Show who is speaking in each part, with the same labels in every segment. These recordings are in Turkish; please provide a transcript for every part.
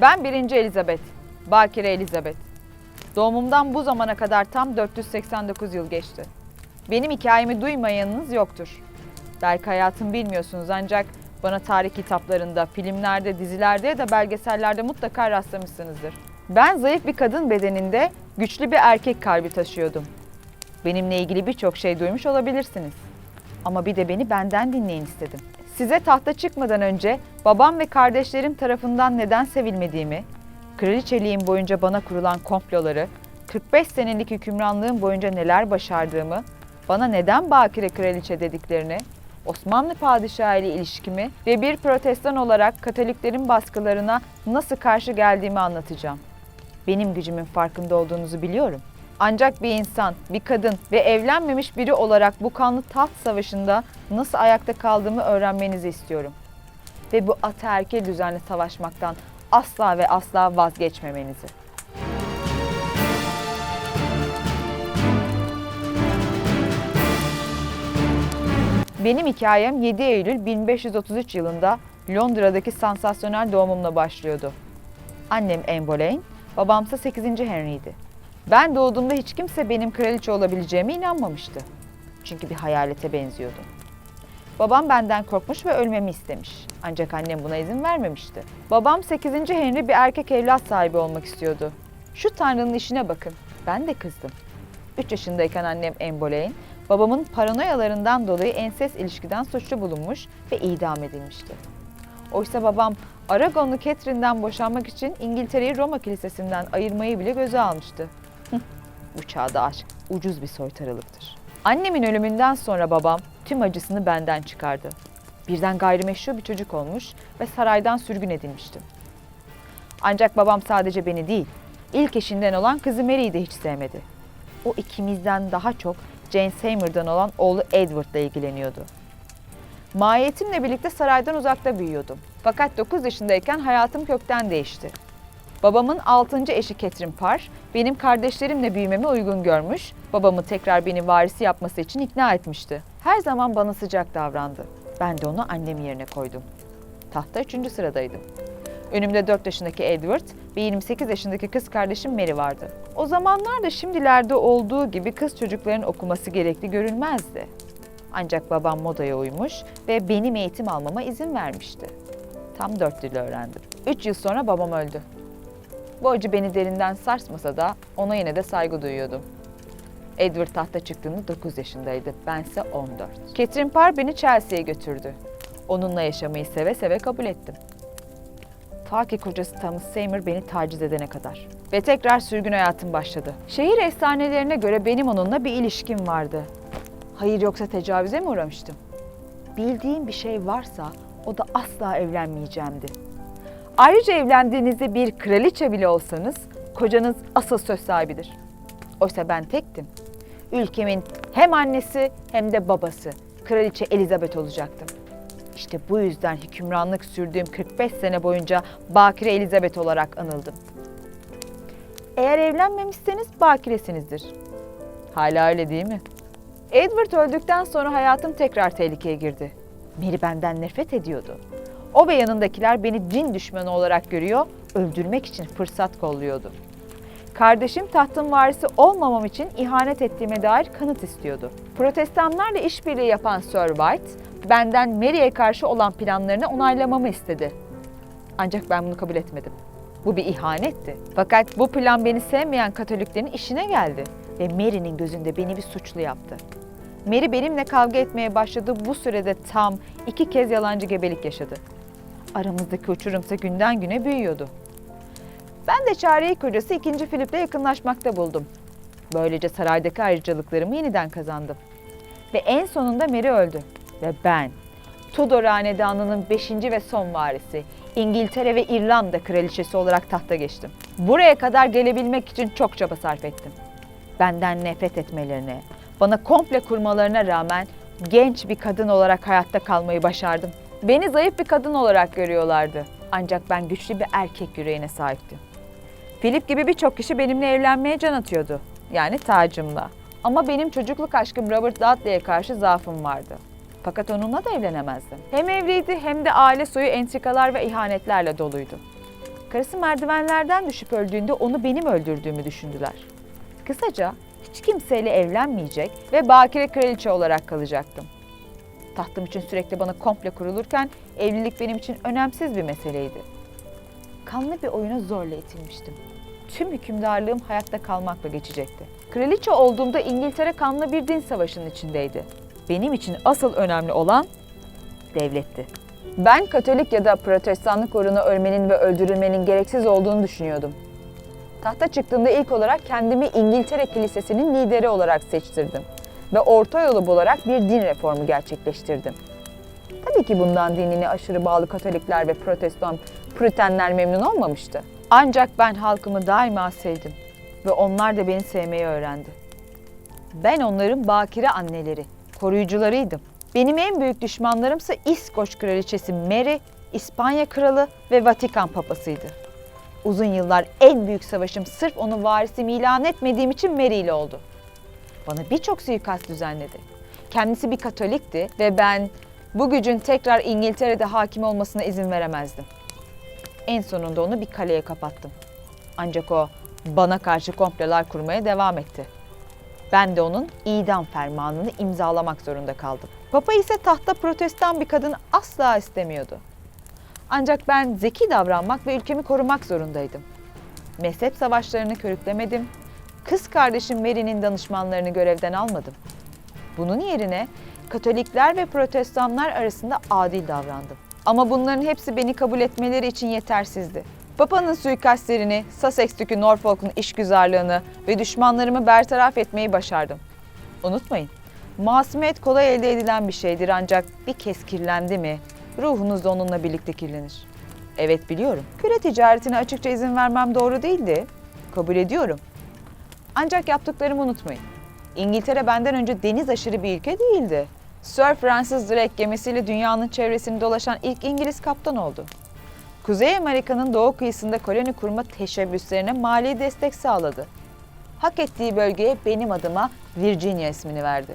Speaker 1: Ben birinci Elizabeth, Bakire Elizabeth. Doğumumdan bu zamana kadar tam 489 yıl geçti. Benim hikayemi duymayanınız yoktur. Belki hayatımı bilmiyorsunuz ancak bana tarih kitaplarında, filmlerde, dizilerde ya da belgesellerde mutlaka rastlamışsınızdır. Ben zayıf bir kadın bedeninde güçlü bir erkek kalbi taşıyordum. Benimle ilgili birçok şey duymuş olabilirsiniz. Ama bir de beni benden dinleyin istedim. Size tahta çıkmadan önce babam ve kardeşlerim tarafından neden sevilmediğimi, kraliçeliğim boyunca bana kurulan komploları, 45 senelik hükümranlığım boyunca neler başardığımı, bana neden bakire kraliçe dediklerini, Osmanlı padişahı ile ilişkimi ve bir protestan olarak Katoliklerin baskılarına nasıl karşı geldiğimi anlatacağım. Benim gücümün farkında olduğunuzu biliyorum. Ancak bir insan, bir kadın ve evlenmemiş biri olarak bu kanlı taht savaşında nasıl ayakta kaldığımı öğrenmenizi istiyorum. Ve bu ataerkil düzenle savaşmaktan asla ve asla vazgeçmemenizi. Benim hikayem 7 Eylül 1533 yılında Londra'daki sansasyonel doğumumla başlıyordu. Annem Anne Boleyn, babamsa 8. Henry'ydi. Ben doğduğumda hiç kimse benim kraliçe olabileceğime inanmamıştı. Çünkü bir hayalete benziyordum. Babam benden korkmuş ve ölmemi istemiş. Ancak annem buna izin vermemişti. Babam 8. Henry bir erkek evlat sahibi olmak istiyordu. Şu tanrının işine bakın. Ben de kızdım. 3 yaşındayken annem Anne Boleyn, babamın paranoyalarından dolayı ensest ilişkiden suçlu bulunmuş ve idam edilmişti. Oysa babam Aragonlu Catherine'den boşanmak için İngiltere'yi Roma Kilisesi'nden ayırmayı bile göze almıştı. Bu çağda aşk ucuz bir soytarılıktır. Annemin ölümünden sonra babam tüm acısını benden çıkardı. Birden gayrimeşru bir çocuk olmuş ve saraydan sürgün edilmiştim. Ancak babam sadece beni değil, ilk eşinden olan kızı Mary'i de hiç sevmedi. O ikimizden daha çok Jane Seymour'dan olan oğlu Edward'la ilgileniyordu. Mahiyetimle birlikte saraydan uzakta büyüyordum. Fakat 9 yaşındayken hayatım kökten değişti. Babamın 6. eşi Catherine Parr, benim kardeşlerimle büyümemi uygun görmüş, babamı tekrar beni varisi yapması için ikna etmişti. Her zaman bana sıcak davrandı. Ben de onu annem yerine koydum. Tahta 3. sıradaydım. Önümde 4 yaşındaki Edward ve 28 yaşındaki kız kardeşim Mary vardı. O zamanlarda şimdilerde olduğu gibi kız çocukların okuması gerekli görülmezdi. Ancak babam modaya uymuş ve benim eğitim almama izin vermişti. Tam dört dil öğrendim. Üç yıl sonra babam öldü. Bu acı beni derinden sarsmasa da ona yine de saygı duyuyordum. Edward tahta çıktığında 9 yaşındaydı, bense 14. Catherine Parr beni Chelsea'ye götürdü. Onunla yaşamayı seve seve kabul ettim. Ta ki kocası Thomas Seymour beni taciz edene kadar. Ve tekrar sürgün hayatım başladı. Şehir efsanelerine göre benim onunla bir ilişkim vardı. Hayır yoksa tecavüze mi uğramıştım? Bildiğim bir şey varsa o da asla evlenmeyeceğimdi. Ayrıca evlendiğinizde bir kraliçe bile olsanız kocanız asıl söz sahibidir. Oysa ben tektim. Ülkemin hem annesi hem de babası kraliçe Elizabeth olacaktım. İşte bu yüzden hükümranlık sürdüğüm 45 sene boyunca Bakire Elizabeth olarak anıldım. Eğer evlenmemişseniz bakiresinizdir. Hala öyle değil mi? Edward öldükten sonra hayatım tekrar tehlikeye girdi. Mary benden nefret ediyordu. O ve yanındakiler beni din düşmanı olarak görüyor, öldürmek için fırsat kolluyordu. Kardeşim tahtın varisi olmamam için ihanet ettiğime dair kanıt istiyordu. Protestanlarla işbirliği yapan Sir White, benden Mary'e karşı olan planlarını onaylamamı istedi. Ancak ben bunu kabul etmedim. Bu bir ihanetti. Fakat bu plan beni sevmeyen Katoliklerin işine geldi ve Mary'nin gözünde beni bir suçlu yaptı. Mary benimle kavga etmeye başladığı bu sürede tam iki kez yalancı gebelik yaşadı. Aramızdaki uçurumsa günden güne büyüyordu. Ben de çareyi kocası 2. Filip'le yakınlaşmakta buldum. Böylece saraydaki ayrıcalıklarımı yeniden kazandım. Ve en sonunda Mary öldü. Ve ben, Tudor Hanedanı'nın 5. ve son varisi, İngiltere ve İrlanda kraliçesi olarak tahta geçtim. Buraya kadar gelebilmek için çok çaba sarf ettim. Benden nefret etmelerine, bana komple kurmalarına rağmen genç bir kadın olarak hayatta kalmayı başardım. Beni zayıf bir kadın olarak görüyorlardı. Ancak ben güçlü bir erkek yüreğine sahiptim. Philip gibi birçok kişi benimle evlenmeye can atıyordu. Yani tacımla. Ama benim çocukluk aşkım Robert Dudley'e karşı zaafım vardı. Fakat onunla da evlenemezdim. Hem evliydi hem de aile soyu entrikalar ve ihanetlerle doluydu. Karısı merdivenlerden düşüp öldüğünde onu benim öldürdüğümü düşündüler. Kısaca hiç kimseyle evlenmeyecek ve bakire kraliçe olarak kalacaktım. Tahtım için sürekli bana komple kurulurken evlilik benim için önemsiz bir meseleydi. Kanlı bir oyuna zorla itilmiştim. Tüm hükümdarlığım hayatta kalmakla geçecekti. Kraliçe olduğumda İngiltere kanlı bir din savaşının içindeydi. Benim için asıl önemli olan devletti. Ben Katolik ya da Protestanlık uğruna ölmenin ve öldürülmenin gereksiz olduğunu düşünüyordum. Tahta çıktığımda ilk olarak kendimi İngiltere Kilisesi'nin lideri olarak seçtirdim ve orta yolu bularak bir din reformu gerçekleştirdim. Tabii ki bundan dinine aşırı bağlı Katolikler ve Protestan Püritenler memnun olmamıştı. Ancak ben halkımı daima sevdim ve onlar da beni sevmeyi öğrendi. Ben onların bakire anneleri, koruyucularıydım. Benim en büyük düşmanlarımsa İskoç kraliçesi Mary, İspanya kralı ve Vatikan papasıydı. Uzun yıllar en büyük savaşım sırf onu varisim ilan etmediğim için Mary ile oldu. Bana birçok suikast düzenledi. Kendisi bir Katolikti ve ben bu gücün tekrar İngiltere'de hakim olmasına izin veremezdim. En sonunda onu bir kaleye kapattım. Ancak o bana karşı komplolar kurmaya devam etti. Ben de onun idam fermanını imzalamak zorunda kaldım. Papa ise tahta protestan bir kadın asla istemiyordu. Ancak ben zeki davranmak ve ülkemi korumak zorundaydım. Mezhep savaşlarını körüklemedim. Kız kardeşim Mary'nin danışmanlarını görevden almadım. Bunun yerine Katolikler ve Protestanlar arasında adil davrandım. Ama bunların hepsi beni kabul etmeleri için yetersizdi. Papa'nın suikastlerini, Sussex'teki Norfolk'un işgüzarlığını ve düşmanlarımı bertaraf etmeyi başardım. Unutmayın, masumiyet kolay elde edilen bir şeydir ancak bir kez kirlendi mi, ruhunuz da onunla birlikte kirlenir. Evet biliyorum, küre ticaretine açıkça izin vermem doğru değildi. Kabul ediyorum. Ancak yaptıklarımı unutmayın. İngiltere benden önce deniz aşırı bir ülke değildi. Sir Francis Drake gemisiyle dünyanın çevresini dolaşan ilk İngiliz kaptan oldu. Kuzey Amerika'nın doğu kıyısında koloni kurma teşebbüslerine mali destek sağladı. Hak ettiği bölgeye benim adıma Virginia ismini verdi.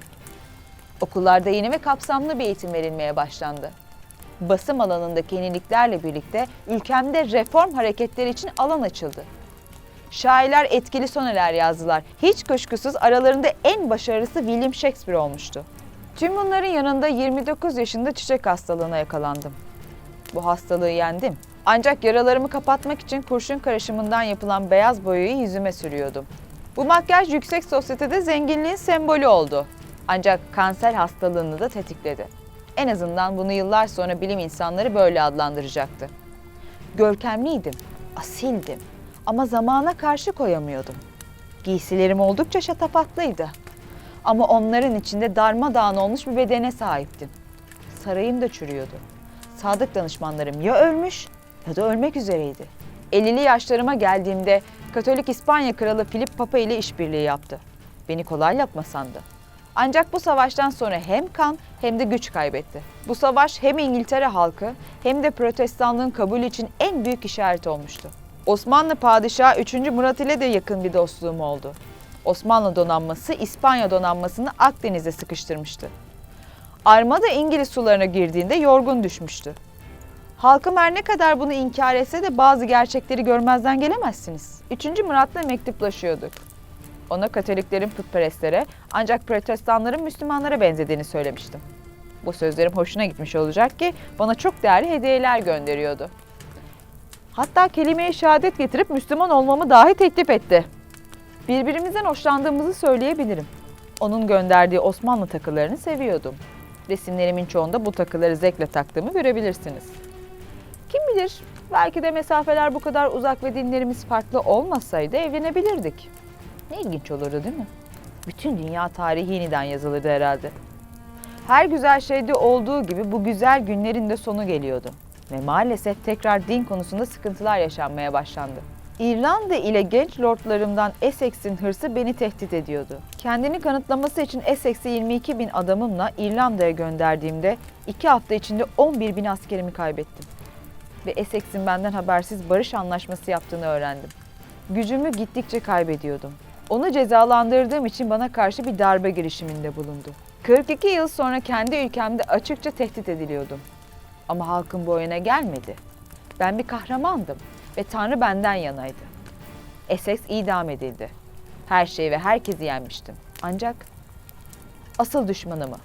Speaker 1: Okullarda yeni ve kapsamlı bir eğitim verilmeye başlandı. Basım alanındaki yeniliklerle birlikte ülkemde reform hareketleri için alan açıldı. Şairler etkili soneler yazdılar. Hiç kuşkusuz aralarında en başarılısı William Shakespeare olmuştu. Tüm bunların yanında 29 yaşında çiçek hastalığına yakalandım. Bu hastalığı yendim. Ancak yaralarımı kapatmak için kurşun karışımından yapılan beyaz boyayı yüzüme sürüyordum. Bu makyaj yüksek sosyetede zenginliğin sembolü oldu. Ancak kanser hastalığını da tetikledi. En azından bunu yıllar sonra bilim insanları böyle adlandıracaktı. Görkemliydim, asildim ama zamana karşı koyamıyordum. Giysilerim oldukça şatafatlıydı. Ama onların içinde darmadağın olmuş bir bedene sahiptim. Sarayım da çürüyordu. Sadık danışmanlarım ya ölmüş ya da ölmek üzereydi. 50'li yaşlarıma geldiğimde Katolik İspanya Kralı Filip Papa ile işbirliği yaptı. Beni kolay yapma sandı. Ancak bu savaştan sonra hem kan hem de güç kaybetti. Bu savaş hem İngiltere halkı hem de protestanlığın kabulü için en büyük işaret olmuştu. Osmanlı Padişahı 3. Murat ile de yakın bir dostluğum oldu. Osmanlı donanması İspanya donanmasını Akdeniz'e sıkıştırmıştı. Armada İngiliz sularına girdiğinde yorgun düşmüştü. Halkım her ne kadar bunu inkar etse de bazı gerçekleri görmezden gelemezsiniz. 3. Murat'la mektuplaşıyorduk. Ona Katoliklerin putperestlere ancak protestanların Müslümanlara benzediğini söylemiştim. Bu sözlerim hoşuna gitmiş olacak ki bana çok değerli hediyeler gönderiyordu. Hatta kelimeye şehadet getirip Müslüman olmamı dahi teklif etti. Birbirimizden hoşlandığımızı söyleyebilirim. Onun gönderdiği Osmanlı takılarını seviyordum. Resimlerimin çoğunda bu takıları zevkle taktığımı görebilirsiniz. Kim bilir, belki de mesafeler bu kadar uzak ve dinlerimiz farklı olmasaydı evlenebilirdik. Ne ilginç olurdu değil mi? Bütün dünya tarihi yeniden yazılırdı herhalde. Her güzel şeyde olduğu gibi bu güzel günlerin de sonu geliyordu. Ve maalesef tekrar din konusunda sıkıntılar yaşanmaya başlandı. İrlanda ile genç lordlarımdan Essex'in hırsı beni tehdit ediyordu. Kendini kanıtlaması için Essex'i 22 bin adamımla İrlanda'ya gönderdiğimde iki hafta içinde 11 bin askerimi kaybettim. Ve Essex'in benden habersiz barış anlaşması yaptığını öğrendim. Gücümü gittikçe kaybediyordum. Onu cezalandırdığım için bana karşı bir darbe girişiminde bulundu. 42 yıl sonra kendi ülkemde açıkça tehdit ediliyordum. Ama halkın bu oyuna gelmedi. Ben bir kahramandım ve Tanrı benden yanaydı. Essex idam edildi. Her şeyi ve herkesi yenmiştim. Ancak asıl düşmanımı,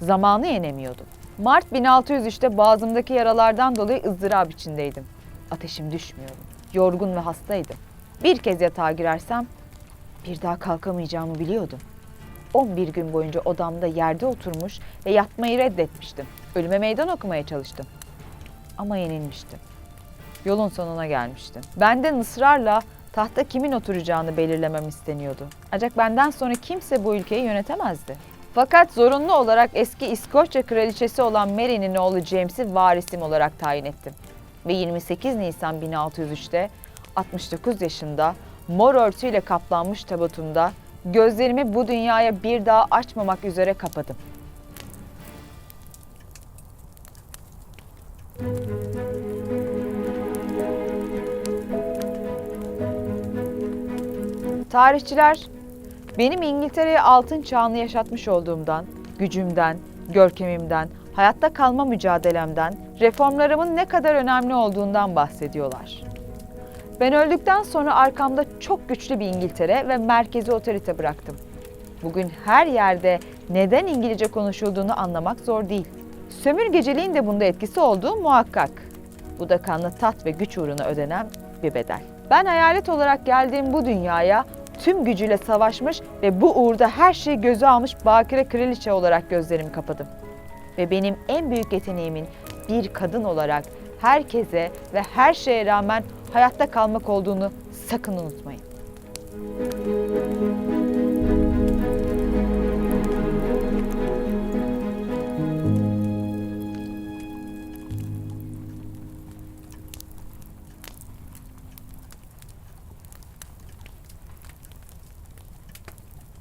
Speaker 1: zamanı yenemiyordum. Mart 1603'te boğazımdaki yaralardan dolayı ızdırap içindeydim. Ateşim düşmüyordu. Yorgun ve hastaydım. Bir kez yatağa girersem bir daha kalkamayacağımı biliyordum. 11 gün boyunca odamda yerde oturmuş ve yatmayı reddetmiştim. Ölüme meydan okumaya çalıştım. Ama yenilmiştim. Yolun sonuna gelmiştim. Benden ısrarla tahta kimin oturacağını belirlemem isteniyordu. Ancak benden sonra kimse bu ülkeyi yönetemezdi. Fakat zorunlu olarak eski İskoçya kraliçesi olan Mary'nin oğlu James'i varisim olarak tayin ettim. Ve 28 Nisan 1603'te 69 yaşında mor örtüyle kaplanmış tabutumda gözlerimi bu dünyaya bir daha açmamak üzere kapadım. Tarihçiler benim İngiltere'ye altın çağını yaşatmış olduğumdan, gücümden, görkemimden, hayatta kalma mücadelemden, reformlarımın ne kadar önemli olduğundan bahsediyorlar. Ben öldükten sonra arkamda çok güçlü bir İngiltere ve merkezi otorite bıraktım. Bugün her yerde neden İngilizce konuşulduğunu anlamak zor değil. Sömürgeciliğin de bunda etkisi olduğu muhakkak. Bu da kanlı tat ve güç uğruna ödenen bir bedel. Ben hayalet olarak geldiğim bu dünyaya tüm gücüyle savaşmış ve bu uğurda her şeyi göze almış bakire kraliçe olarak gözlerimi kapadım. Ve benim en büyük yeteneğimin bir kadın olarak herkese ve her şeye rağmen hayatta kalmak olduğunu sakın unutmayın.